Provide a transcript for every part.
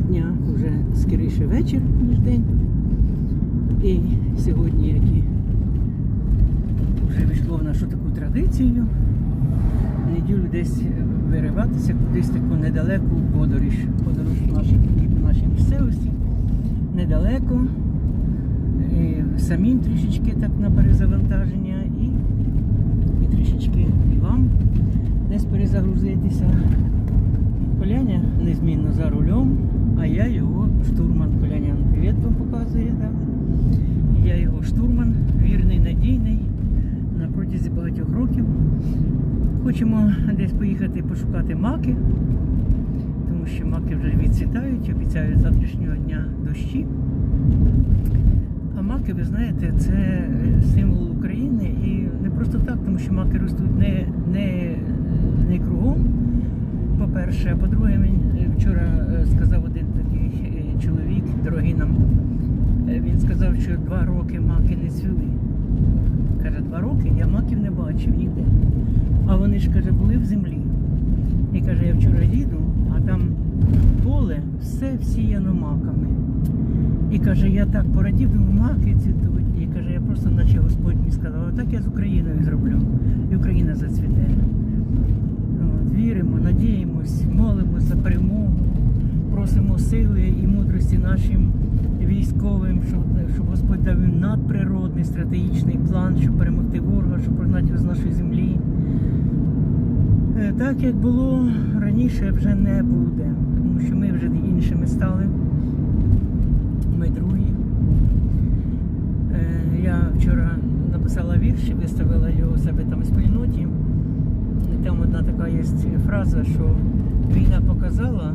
дня вже скоріше вечір, ніж день. І сьогодні, як і вже війшло в нашу таку традицію, неділю десь вириватися кудись таку недалеку подорож. Подорож в нашій, по нашій місцевості. Недалеко. І самим трішечки так на перезавантаження і, і трішечки і вам десь перезагрузитися. Коляня незмінно за рулем, а я його штурман. Коляня привіт вам показує. Да? Я його штурман, вірний, надійний на протязі багатьох років. Хочемо десь поїхати пошукати маки, тому що маки вже відцвітають, обіцяють завтрашнього дня дощі. А маки, ви знаєте, це символ України і не просто так, тому що маки ростуть не, не, не кругом. По-перше, а по-друге, вчора е, сказав один такий е, чоловік, дорогий нам, е, він сказав, що два роки маки не цвіли. Каже, два роки я маків не бачив ніде. А вони ж каже, були в землі. І каже, я вчора їду, а там поле все всіяно маками. І каже, я так порадів, думаю, маки цвітуть. І каже, я просто, наче Господь мені сказав, так я з Україною зроблю. І Україна зацвіте. Віримо, надіємось, молимося за перемогу, просимо сили і мудрості нашим військовим, щоб, щоб Господь дав їм надприродний стратегічний план, щоб перемогти ворога, щоб прогнати його з нашої землі. Е, Так як було раніше, вже не буде, тому що ми вже іншими стали. Ми другі. Е, Я вчора написала вірш і виставила його у себе там в спільноті. І там одна така є фраза, що війна показала,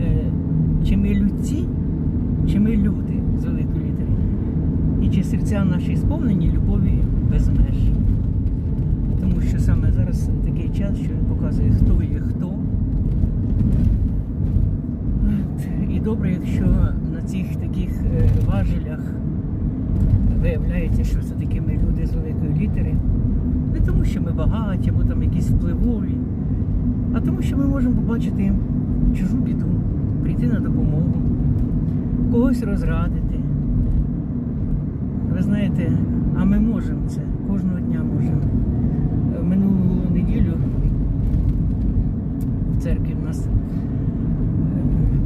е, чи ми людці, чи ми люди з великої літери. І чи серця наші сповнені любові без меж. Тому що саме зараз такий час, що показує, хто є хто. І добре, якщо на цих таких е, важелях виявляється, що все-таки ми люди з великої літери. Не тому, що ми багаті або там якісь впливові, а тому, що ми можемо побачити чужу біду, прийти на допомогу, когось розрадити. Ви знаєте, а ми можемо це, кожного дня можемо. Е, Минулу неділю в церкві в нас е,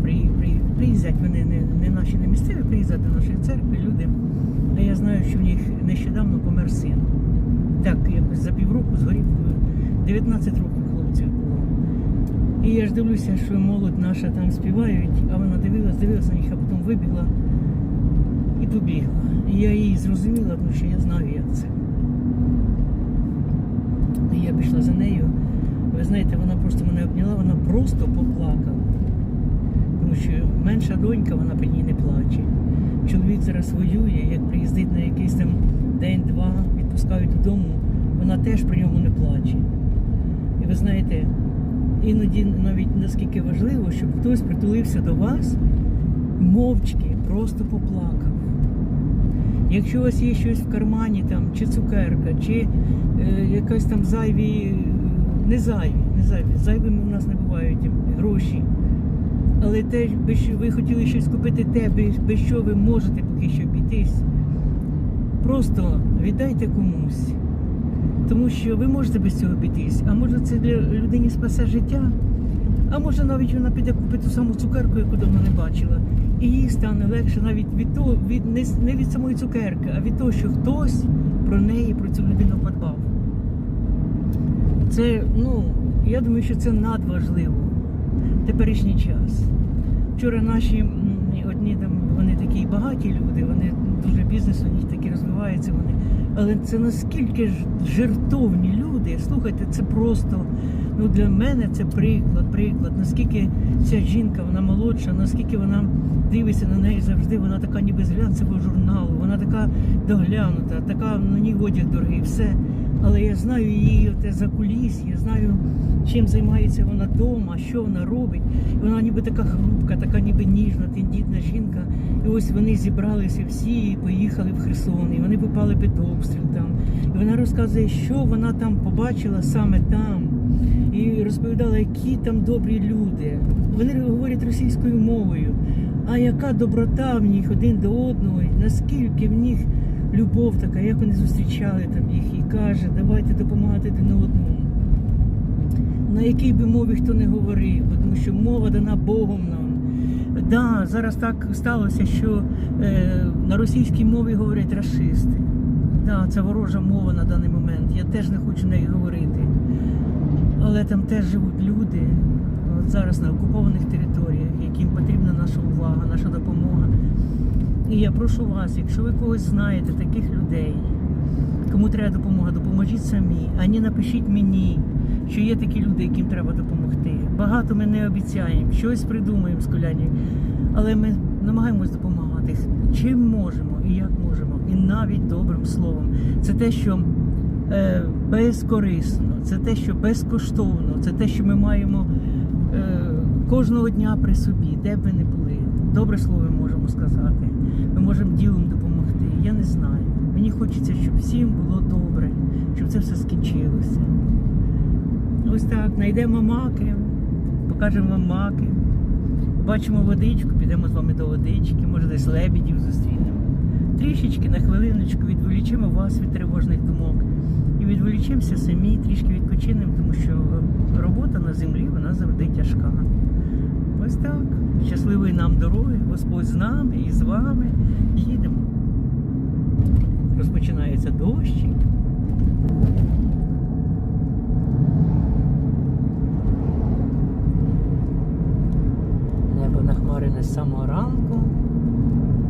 при, при, приїздять вони не, не наші, не місцеві, приїздять до нашої церкви люди. А я знаю, що в них нещодавно помер син. Так, якось за півроку згорів е, 19 років хлопців було. І я ж дивлюся, що молодь наша там співають, а вона дивилась, дивилась на них, а потім вибігла і побігла. І я її зрозуміла, тому що я знаю, як це. І я пішла за нею. Ви знаєте, вона просто мене обняла, вона просто поплакала. Тому що менша донька, вона при ній не плаче. Чоловік зараз воює, як приїздить на якийсь там день-два, відпускають додому, вона теж при ньому не плаче. І ви знаєте, іноді навіть наскільки важливо, щоб хтось притулився до вас мовчки, просто поплакав. Якщо у вас є щось в кармані, там, чи цукерка, чи е, якась там зайві, не зайві, не зайві, зайвими в нас не бувають гроші. Але те, що ви хотіли щось купити, те, без що ви можете поки що обійтись, просто віддайте комусь. Тому що ви можете без цього обійтись, а може це для людині спасе життя, а може навіть вона піде купити ту саму цукерку, яку давно не бачила. І їй стане легше навіть від того, від не, не від самої цукерки, а від того, що хтось про неї, про цю людину подбав. Це, ну, я думаю, що це надважливо в теперішній час. Вчора наші одні там вони такі багаті люди, вони дуже бізнес у них такий розвивається. Вони, але це наскільки ж жертовні люди. Слухайте, це просто ну для мене це приклад, приклад. Наскільки ця жінка вона молодша, наскільки вона дивиться на неї завжди. Вона така ніби з глянцевого журналу, вона така доглянута, така на ній одяг дорогий, все. Але я знаю її оте закуліс, я знаю, чим займається вона вдома, що вона робить. І вона ніби така хрупка, така ніби ніжна, тендітна жінка. І ось вони зібралися всі і поїхали в Херсон. І вони попали під обстріл там. І вона розказує, що вона там побачила саме там. і розповідала, які там добрі люди. Вони говорять російською мовою. А яка доброта в них один до одного, наскільки в них любов така, як вони зустрічали там їх і каже, давайте допомагати один одному. На якій би мові хто не говорив, тому що мова дана Богом нам. Да, зараз так сталося, що е, на російській мові говорять расисти. Да, це ворожа мова на даний момент. Я теж не хочу нею говорити. Але там теж живуть люди от зараз на окупованих територіях, яким потрібна наша увага, наша допомога. І я прошу вас, якщо ви когось знаєте, таких людей, кому треба допомога, допоможіть самі, а не напишіть мені, що є такі люди, яким треба допомогти. Багато ми не обіцяємо, щось придумаємо з колянів, але ми намагаємось допомагати чим можемо і як можемо, і навіть добрим словом. Це те, що е, безкорисно, це те, що безкоштовно, це те, що ми маємо е, кожного дня при собі, де б ви не були. Добре слово можемо сказати. Ми можемо ділом допомогти. Я не знаю. Мені хочеться, щоб всім було добре, щоб це все скінчилося. Ось так, знайдемо маки, покажемо вам маки. Бачимо водичку, підемо з вами до водички, може десь лебідів зустрінемо. Трішечки на хвилиночку відволічимо вас від тривожних думок. І відволічимося самі, трішки відпочинемо, тому що робота на землі вона завжди тяжка. Ось так. Щасливої нам дороги, Господь з нами і з вами. Їдемо. Розпочинається дощик. Небо нахмарене з самого ранку.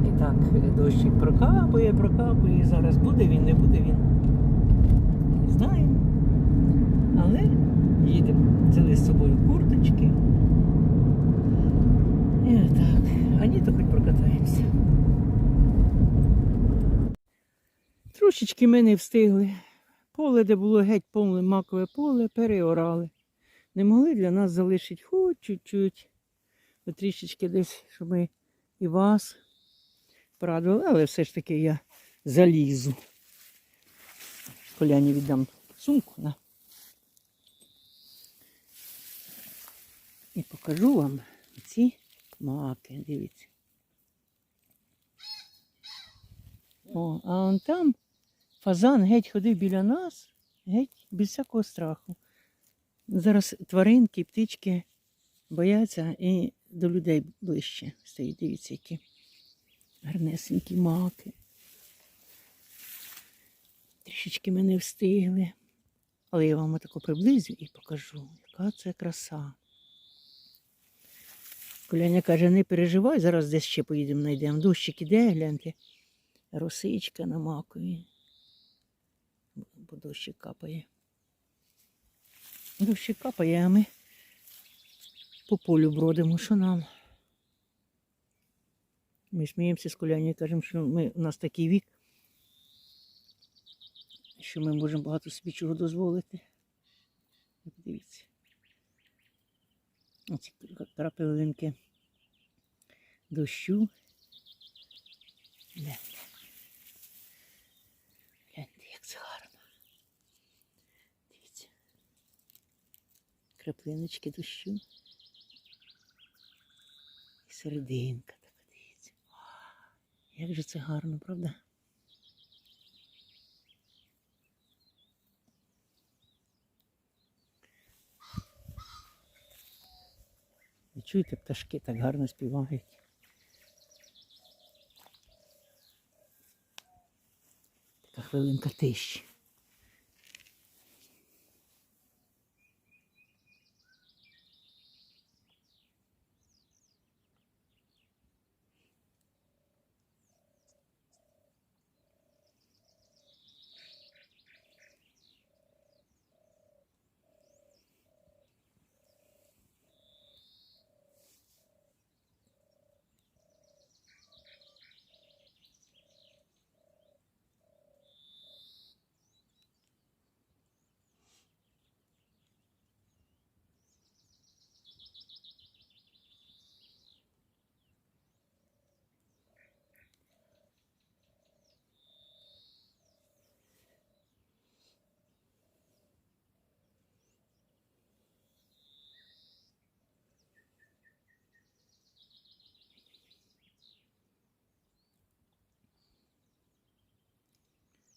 І так дощик прокапує, прокапує. І зараз буде він, не буде він. Не знаю. Але їдемо. Взяли з собою курточки. І так. А ні, то хоч прокатаємося. Трошечки ми не встигли. Поле, де було геть повне макове поле, переорали. Не могли для нас залишити хоч чуть-чуть. Трішечки десь, щоб ми і вас порадували, але все ж таки я залізу. Коляні віддам сумку. На. І покажу вам ці маки. Дивіться. О, а он там фазан геть ходив біля нас, геть без всякого страху. Зараз тваринки, птички бояться і до людей ближче стоїть. Дивіться, які гарнесенькі маки. Трішечки ми не встигли. Але я вам отако приблизю і покажу, яка це краса. Коляня каже, не переживай, зараз десь ще поїдемо, знайдемо. Дощик іде, гляньте. Росичка на макові. Бо дощик капає. Дощик капає, а ми по полю бродимо, що нам. Ми сміємося з Коляною, кажемо, що ми, у нас такий вік, що ми можемо багато собі чого дозволити. Дивіться. Оці крапелинки дощу. Гляньте. Гляньте, як це гарно. Дивіться. Краплиночки дощу. І серединка така, дивіться. Як же це гарно, правда? Чуєте, пташки так гарно співають. Така хвилинка тиші.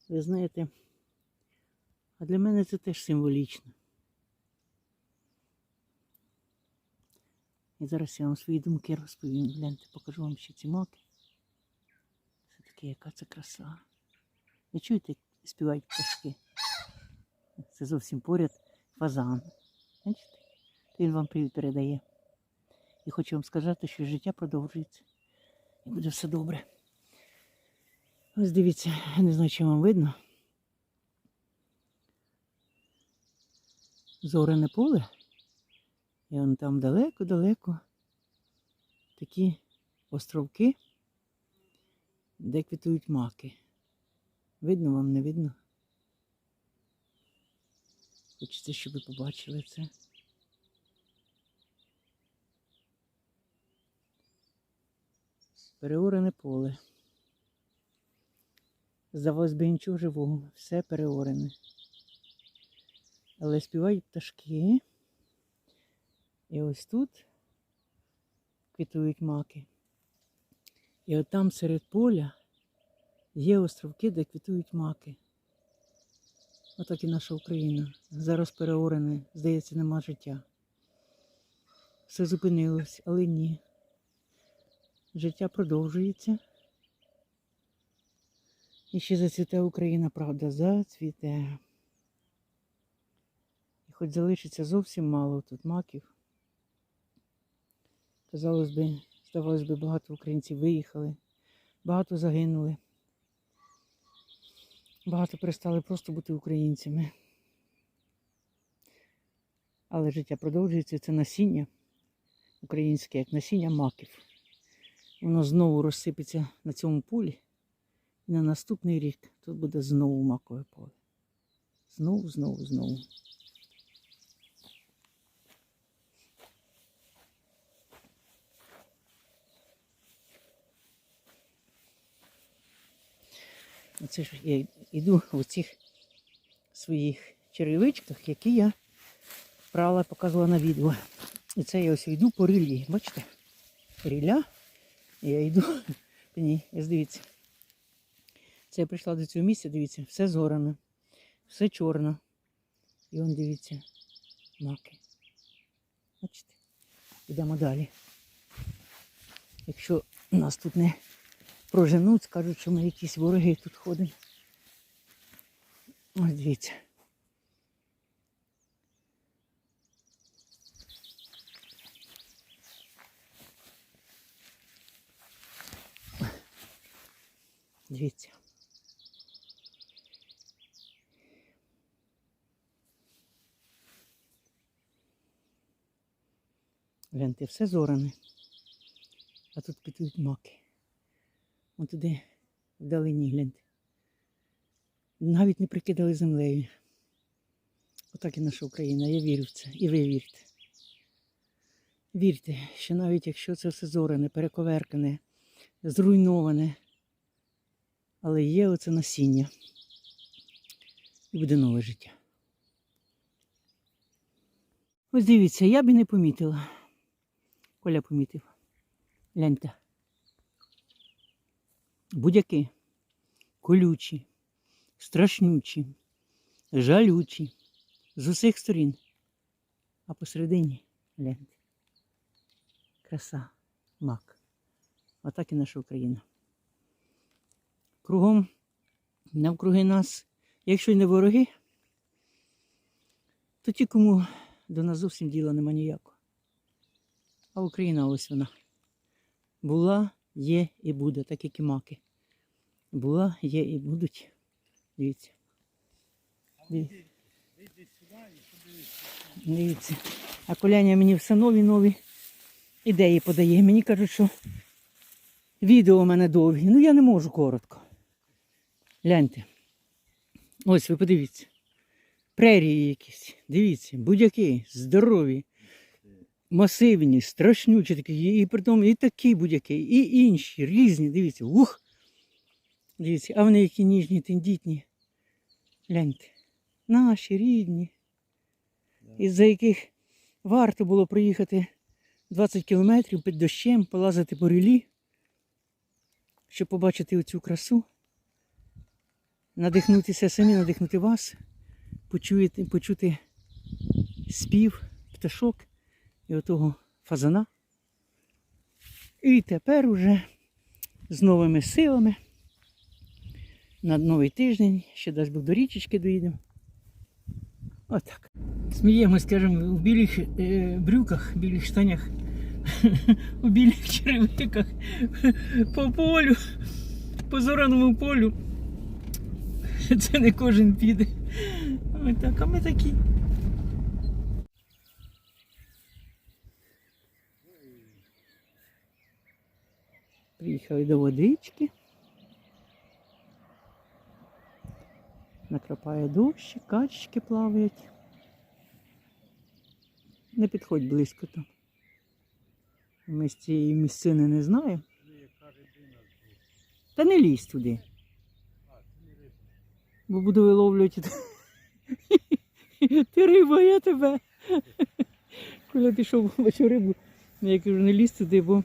Ви знаєте, а для мене це теж символічно. І зараз я вам свої думки розповім. Гляньте, покажу вам ще ці маки. Все таки, яка це краса. Ви чуєте, співають пташки? Це зовсім поряд фазан. Бачите? Він вам привіт передає. І хочу вам сказати, що життя продовжується. І буде все добре. Ось дивіться, не знаю, чи вам видно. Зорене поле. І вон там далеко-далеко такі островки, де квітують маки. Видно вам, не видно? Хочеться, щоб ви побачили це. Переорене поле. Здавалось би, нічого живого, все переорене. Але співають пташки. І ось тут квітують маки. І от там серед поля є островки, де квітують маки. Отак і наша Україна. Зараз переорене, здається, нема життя. Все зупинилось, але ні. Життя продовжується. І ще зацвіте Україна, правда, зацвіте. І хоч залишиться зовсім мало тут маків. Казалось би, здавалось би, багато українців виїхали, багато загинули. Багато перестали просто бути українцями. Але життя продовжується, це насіння українське, як насіння маків. Воно знову розсипеться на цьому полі. І на наступний рік тут буде знову макове поле. Знову, знову, знову. Оце ж я йду в цих своїх черевичках, які я брала, показувала на відео. І це я ось йду по рілі. Бачите? Ріля. Я йду по ній. Ось дивіться. Я прийшла до цього місця, дивіться, все зоране, все чорно. І он дивіться, маки. Бачите? Йдемо далі. Якщо нас тут не проженуть, скажуть, що ми якісь вороги тут ходимо. Ось дивіться. Дивіться. Гляньте, все зоране. А тут квітують маки. Вон туди вдалині гляньте. Навіть не прикидали землею. Отак і наша Україна. Я вірю в це. І ви вірте. Вірте, що навіть якщо це все зорене, перековеркане, зруйноване, але є оце насіння. І буде нове життя. Ось дивіться, я б і не помітила. Коля помітив. Гляньте. Будь-які колючі, страшнючі, жалючі, з усіх сторін. А посередині гляньте. Краса, мак. Отак і наша Україна. Кругом, навкруги нас, якщо й не вороги, то ті, кому до нас зовсім діла нема ніякого. А Україна ось вона. Була, є і буде, так як і маки. Була, є і будуть. Дивіться. Дивіться. А коляня мені все нові нові ідеї подає. Мені кажуть, що відео у мене довгі. Ну я не можу коротко. Гляньте. Ось ви подивіться. Прерії якісь. Дивіться, будь-які, здорові, масивні, страшнючі такі, і притом і такі будь-які, і інші, різні. Дивіться. Ух! Дивіться, а вони які ніжні, тендітні. Гляньте. Наші рідні. Із-за яких варто було проїхати 20 кілометрів під дощем, полазити по рілі, щоб побачити оцю красу. надихнутися самі, надихнути вас, почуєте, почути спів пташок і отого фазана. І тепер уже з новими силами на новий тиждень, ще дасть Бог до річечки доїдемо. Отак. Сміємось, скажімо, у білих е, брюках, білих штанях, у білих черевиках по полю, по зораному полю. Це не кожен піде. Отак, а ми такі. Приїхали до водички. Накрапає дощ, качечки плавають. Не підходь близько там. Ми з цієї місцини не знаємо. Та не лізь туди. Бо буду виловлювати. Ти риба, я тебе. Коли ти йшов бачу рибу, я кажу, не лізь туди, бо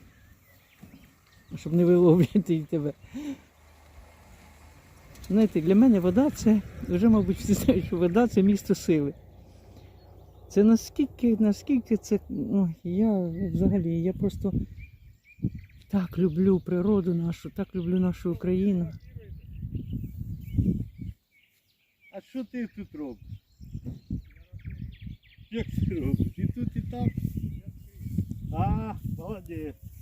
щоб не виловлювати і тебе. Знаєте, для мене вода це, вже, мабуть, всі знають, що вода це місто сили. Це наскільки, наскільки це. Ну, я взагалі, я просто так люблю природу нашу, так люблю нашу Україну. А що ти тут робиш? Як ти робиш? І тут, і там. А, молодець.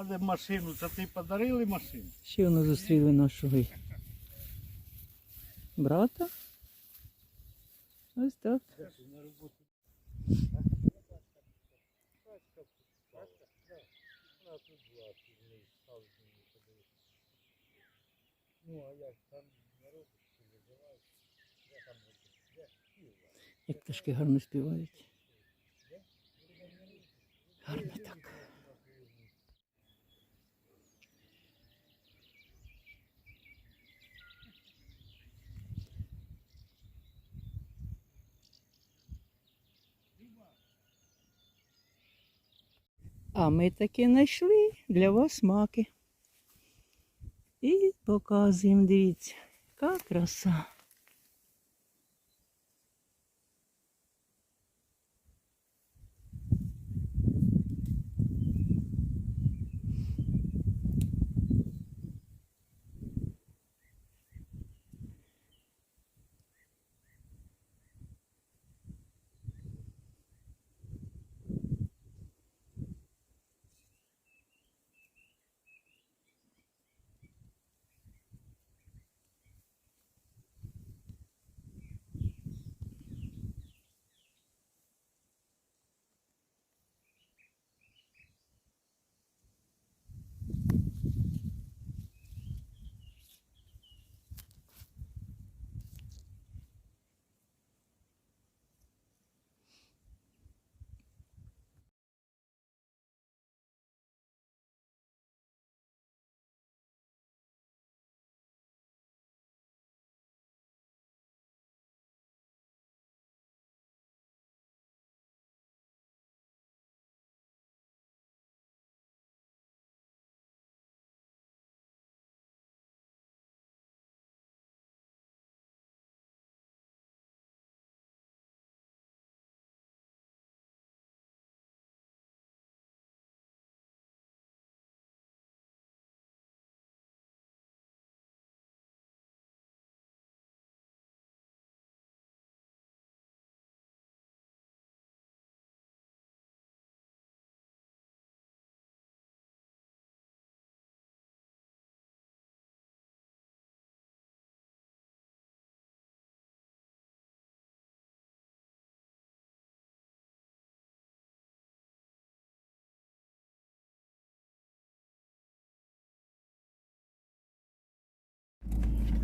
А де машину? Це ти подарили машину? Ще воно зустріли нашого брата. Ось так. Як пташки гарно співають. Гарно А ми таки знайшли для вас маки. І показуємо, дивіться, яка краса.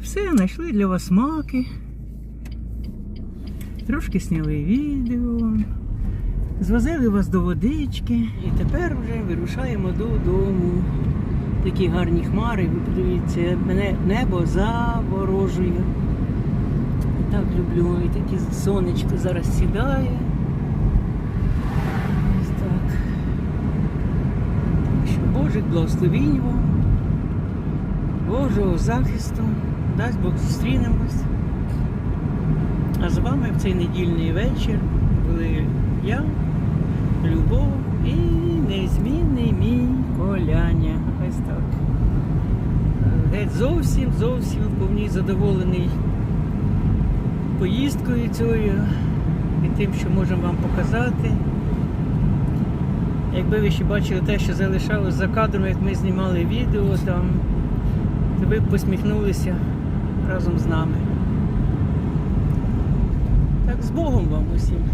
Все, знайшли для вас маки. Трошки зняли відео. Звозили вас до водички. І тепер вже вирушаємо додому. Такі гарні хмари, ви подивіться, мене небо заворожує. Так люблю. І таке сонечко зараз сідає. Ось так. Так що благословінь вам. Божого захисту. Дасть Бог зустрінемось. А з вами в цей недільний вечір були я, Любов і незмінний мій коляня. Ось так. Геть зовсім, зовсім повній задоволений поїздкою цією і тим, що можемо вам показати. Якби ви ще бачили те, що залишалось за кадром, як ми знімали відео там, то ви б посміхнулися разом з нами. Так, з Богом вам усім.